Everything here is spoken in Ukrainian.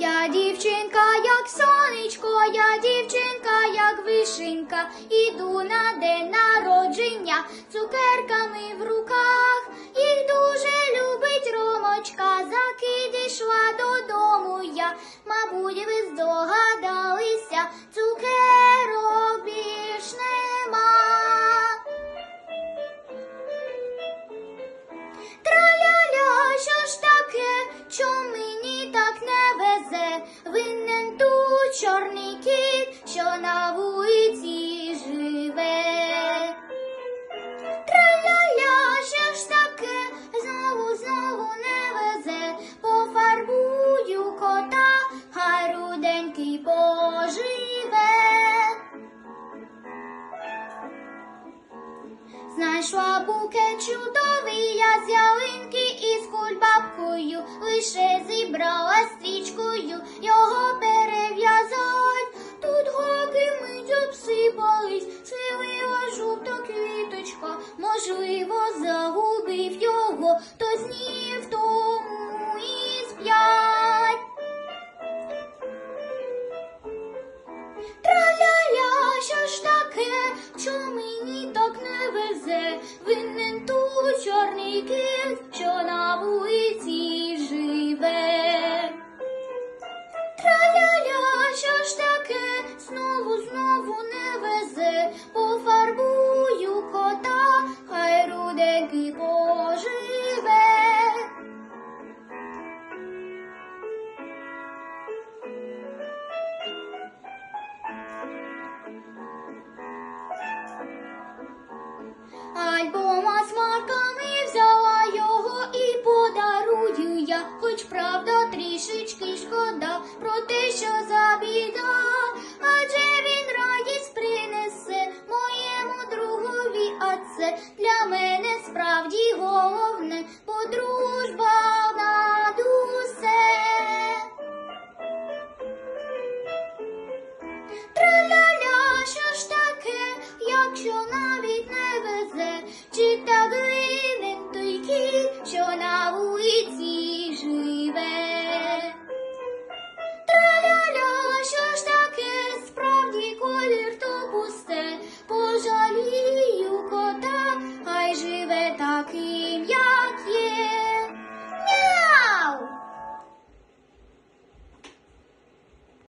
Я дівчинка, як сонечко, я дівчинка, як вишенька, іду на день народження, цукерками в руках. Чорний кіт, що на вулиці живе. Траля-ля, що ж таке, знову, знову не везе, пофарбую кота, хай руденький поживе. Знайшла букет чудовий, я з ялинки із кульбабкою, лише зібрала везе, винен тут чорний кіт, що на вулиці живе. Траля-ля, що ж таке, знову, знову не везе, для мене справді головне, подружба